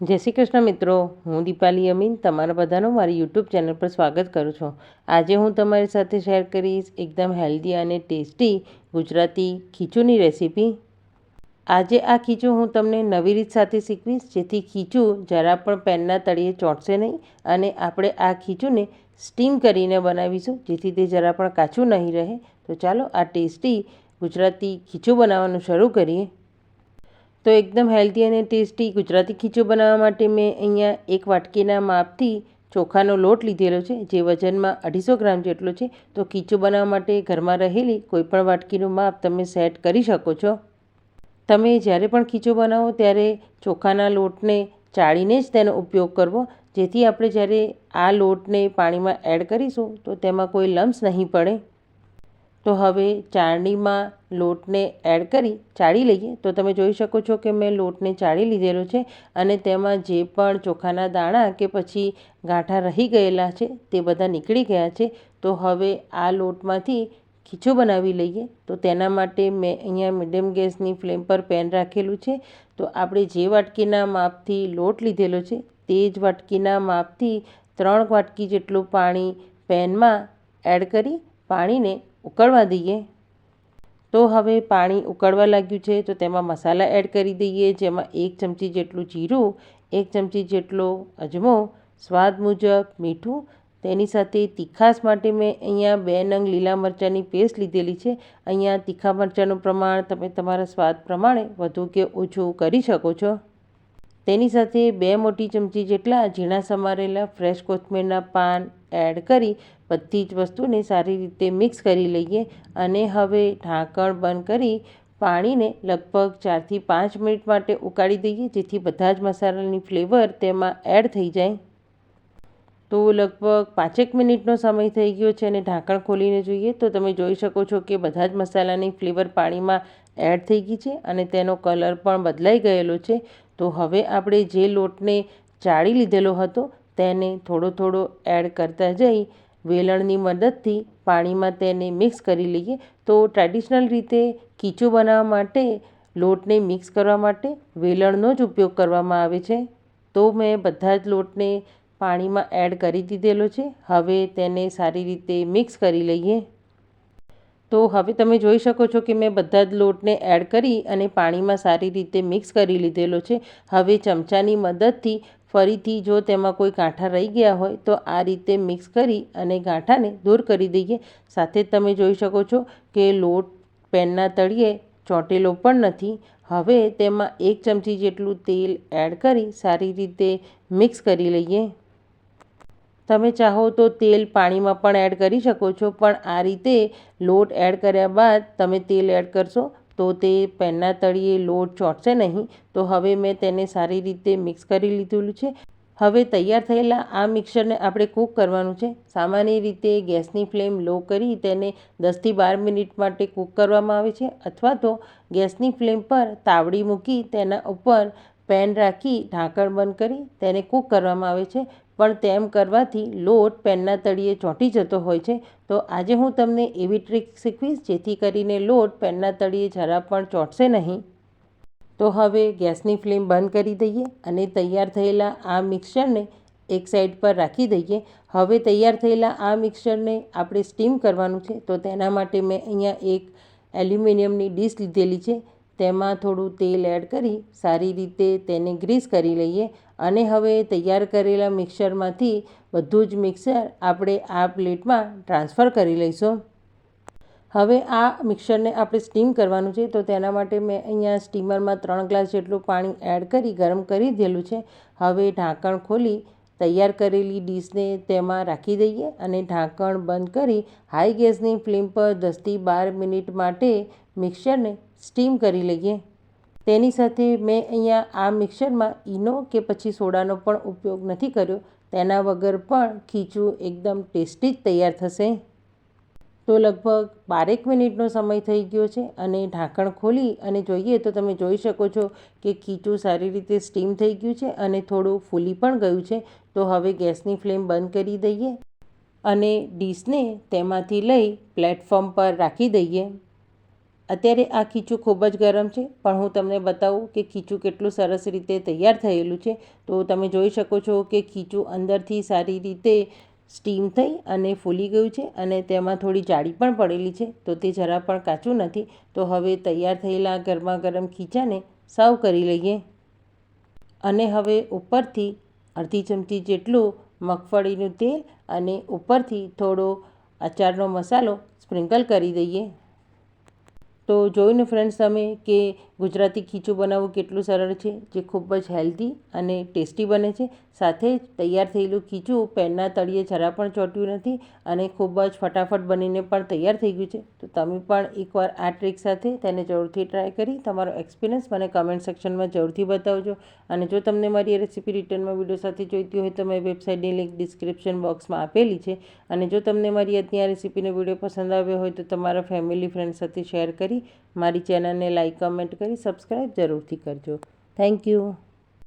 જય શ્રી કૃષ્ણ મિત્રો, હું દીપાલી અમીન, તમારા બધાનું મારી યુટ્યુબ ચેનલ પર સ્વાગત કરું છું. આજે હું તમારી સાથે શેર કરીશ એકદમ હેલ્ધી અને ટેસ્ટી ગુજરાતી ખીચુની રેસીપી. આજે આ ખીચું હું તમને નવી રીત સાથે શીખવીશ, જેથી ખીચું જરા પણ પેનના તળિયે ચોંટશે નહીં અને આપણે આ ખીચુંને સ્ટીમ કરીને બનાવીશું, જેથી તે જરા પણ કાચું નહીં રહે. તો ચાલો આ ટેસ્ટી ગુજરાતી ખીચું બનાવવાનું શરૂ કરીએ. તો એકદમ હેલ્ધી અને ટેસ્ટી ગુજરાતી ખીચું બનાવવા માટે મેં અહીંયા એક વાટકીના માપથી ચોખાનો લોટ લીધેલો છે, જે વજનમાં અઢીસો ગ્રામ જેટલો છે. તો ખીચું બનાવવા માટે ઘરમાં રહેલી કોઈપણ વાટકીનું માપ તમે સેટ કરી શકો છો. તમે જ્યારે પણ ખીચું બનાવો ત્યારે ચોખાના લોટને ચાળીને જ તેનો ઉપયોગ કરવો. જેથી આપણે જ્યારે આ લોટને પાણીમાં એડ કરીશું તો તેમાં કોઈ લમ્સ નહીં પડે. તો હવે ચાળણીમાં લોટને એડ કરી ચાળી લઈએ. તો તમે જોઈ શકો છો કે મેં લોટને ચાળી લીધેલો છે અને તેમાં જે પણ ચોખાના દાણા કે પછી ગાંઠા રહી ગયેલા છે તે બધા નીકળી ગયા છે. તો હવે આ લોટમાંથી ખીચું બનાવી લઈએ. તો તેના માટે મેં અહીંયા મીડિયમ ગેસની ફ્લેમ પર પેન રાખેલું છે. તો આપણે જે વાટકીના માપથી લોટ લીધેલો છે તે જ વાટકીના માપથી ત્રણ વાટકી જેટલું પાણી પેનમાં એડ કરી પાણીને ઉકળવા દઈએ. તો હવે પાણી ઉકળવા લાગ્યું છે, તો તેમાં મસાલા એડ કરી દઈએ, જેમાં એક ચમચી જેટલું જીરું, એક ચમચી જેટલો અજમો, સ્વાદ મુજબ મીઠું. તેની સાથે તીખાસ માટે મેં અહીંયા બે નંગ લીલા મરચાંની પેસ્ટ લીધેલી છે. અહીંયા તીખા મરચાંનું પ્રમાણ તમે તમારા સ્વાદ પ્રમાણે વધુ કે ઓછું કરી શકો છો. તેની સાથે બે મોટી ચમચી જેટલા ઝીણા સમારેલા ફ્રેશ કોથમીરના પાન એડ કરી બધી જ વસ્તુને સારી રીતે મિક્સ કરી લઈએ અને હવે ઢાંકણ બંધ કરી પાણીને લગભગ ચારથી પાંચ મિનિટ માટે ઉકાળી દઈએ, જેથી બધા જ મસાલાની ફ્લેવર તેમાં એડ થઈ જાય. તો લગભગ પાંચેક મિનિટનો સમય થઈ ગયો છે અને ઢાંકણ ખોલીને જોઈએ તો તમે જોઈ શકો છો કે બધા જ મસાલાની ફ્લેવર પાણીમાં એડ થઈ ગઈ છે અને તેનો કલર પણ બદલાઈ ગયેલો છે. તો હવે આપણે જે લોટને ચાળી લીધેલો હતો તેને થોડો થોડો એડ કરતા જઈ વેલણની મદદથી પાણીમાં તેને મિક્સ કરી લઈએ. તો ટ્રેડિશનલ રીતે ખીચું બનાવવા માટે, લોટને મિક્સ કરવા માટે વેલણનો જ ઉપયોગ કરવામાં આવે છે. તો મેં બધા જ લોટને પાણીમાં એડ કરી દીધેલો છે. હવે તેને સારી રીતે મિક્સ કરી લઈએ. તો હવે તમે જોઈ શકો છો કે મેં બધા જ લોટને એડ કરી અને પાણીમાં સારી રીતે મિક્સ કરી લીધેલો છે. હવે ચમચાની મદદથી ફરીથી જો તેમાં કોઈ ગાંઠા રહી ગયા હોય તો આ રીતે મિક્સ કરી અને ગાંઠાને દૂર કરી દઈએ. સાથે તમે જોઈ શકો છો કે લોટ પેનના તળિયે ચોંટેલો પણ નથી. હવે તેમાં એક ચમચી જેટલું તેલ એડ કરી સારી રીતે મિક્સ કરી લઈએ. તમે ચાહો તો તેલ પાણીમાં પણ એડ કરી શકો છો, પણ આ રીતે લોટ એડ કર્યા બાદ તમે તેલ એડ કરશો તો તે પેનના તળિયે લોટ ચોંટશે નહીં. તો હવે મેં તેને સારી રીતે મિક્સ કરી લીધેલું છે. હવે તૈયાર થયેલા આ મિક્સરને આપણે કૂક કરવાનું છે. સામાન્ય રીતે ગેસની ફ્લેમ લો કરી તેને દસથી બાર મિનિટ માટે કૂક કરવામાં આવે છે અથવા તો ગેસની ફ્લેમ પર તાવડી મૂકી તેના ઉપર પેન રાખી ઢાંકણ બંધ કરી, તેને કૂક કરવામાં આવે છે. પણ તેમ કરવાથી લોટ પેનના તળિયે ચોંટી જતો હોય છે. તો આજે હું તમને એવી ટ્રીક શીખવીશ જેથી કરીને લોટ પેનના તળિયે જરા પણ ચોંટશે નહીં. તો હવે ગેસની ફ્લેમ બંધ કરી દઈએ અને તૈયાર થયેલા આ મિક્સરને એક સાઈડ પર રાખી દઈએ. હવે તૈયાર થયેલા આ મિક્સરને આપણે સ્ટીમ કરવાનું છે. તો તેના માટે મેં અહીંયા એક એલ્યુમિનિયમની ડીશ લીધેલી છે. તેમાં થોડું તેલ એડ કરી સારી રીતે તેને ગ્રીસ કરી લઈએ અને હવે તૈયાર કરેલા મિક્સરમાંથી બધું જ મિક્સર આપણે આ પ્લેટમાં ટ્રાન્સફર કરી લઈશું. હવે આ મિક્સરને આપણે સ્ટીમ કરવાનું છે તો તેના માટે મેં અહીંયા સ્ટીમરમાં ત્રણ ગ્લાસ જેટલું પાણી એડ કરી ગરમ કરી દેલું છે. હવે ઢાંકણ ખોલી તૈયાર કરેલી ડીશને તેમાં રાખી દઈએ અને ઢાંકણ બંધ કરી હાઈ ગેસની ફ્લેમ પર દસથી બાર મિનિટ માટે મિક્સરને સ્ટીમ કરી લઈએ. તેની સાથે મેં અહીંયા આ મિક્સરમાં ઈનો કે પછી સોડાનો પણ ઉપયોગ નથી કર્યો. તેના વગર પણ ખીચું એકદમ ટેસ્ટી જ તૈયાર થશે. તો લગભગ બારેક મિનિટનો સમય થઈ ગયો છે અને ઢાંકણ ખોલી અને જોઈએ તો તમે જોઈ શકો છો કે ખીચું સારી રીતે સ્ટીમ થઈ ગયું છે અને થોડું ફૂલી પણ ગયું છે. તો હવે ગેસની ફ્લેમ બંધ કરી દઈએ અને ડીશને તેમાંથી લઈ પ્લેટફોર્મ પર રાખી દઈએ. અત્યારે આ ખીચું ખૂબ જ ગરમ છે, પણ હું તમને બતાવું કે ખીચું કેટલું સરસ રીતે તૈયાર થયેલું છે. તો તમે જોઈ શકો છો કે ખીચું અંદરથી સારી રીતે સ્ટીમ થઈ અને ફૂલી ગયું છે અને તેમાં થોડી જાળી પણ પડેલી છે, તો તે જરા પણ કાચું નથી. તો હવે તૈયાર થયેલા ગરમા ગરમ ખીચાને સર્વ કરી લઈએ. અને હવે ઉપરથી અડધી ચમચી જેટલું મગફળીનું તેલ અને ઉપરથી થોડો અચારનો મસાલો સ્પ્રિંકલ કરી દઈએ. તો જોઈને ફ્રેન્ડ્સ તમે કે ગુજરાતી ખીચું બનાવવું કેટલું સરળ છે? જે ખૂબ જ હેલ્ધી અને ટેસ્ટી બને છે. સાથે જ તૈયાર થયેલું ખીચું પેનના તળિયે જરા પણ ચોટ્યું નથી અને ખૂબ જ ફટાફટ બનીને પણ તૈયાર થઈ ગયું છે. તો તમે પણ એકવાર આ ટ્રીક સાથે તેને જરૂરથી ટ્રાય કરી તમારો એક્સપિરિયન્સ મને કમેન્ટ સેક્શનમાં જરૂરથી બતાવજો. અને જો તમને મારી રેસીપી રિટર્નમાં વીડિયો સાથે જોઈતી હોય તો મેં વેબસાઇટની લિંક ડિસ્ક્રિપ્શન બોક્સમાં આપેલી છે. અને જો તમને મારી આ રેસીપીનો વીડિયો પસંદ આવ્યો હોય તો તમારા ફેમિલી ફ્રેન્ડ સાથે શેર કરી મારી ચેનલને લાઇક કમેન્ટ કરી સબસ્ક્રાઈબ જરૂરથી કરજો. Thank you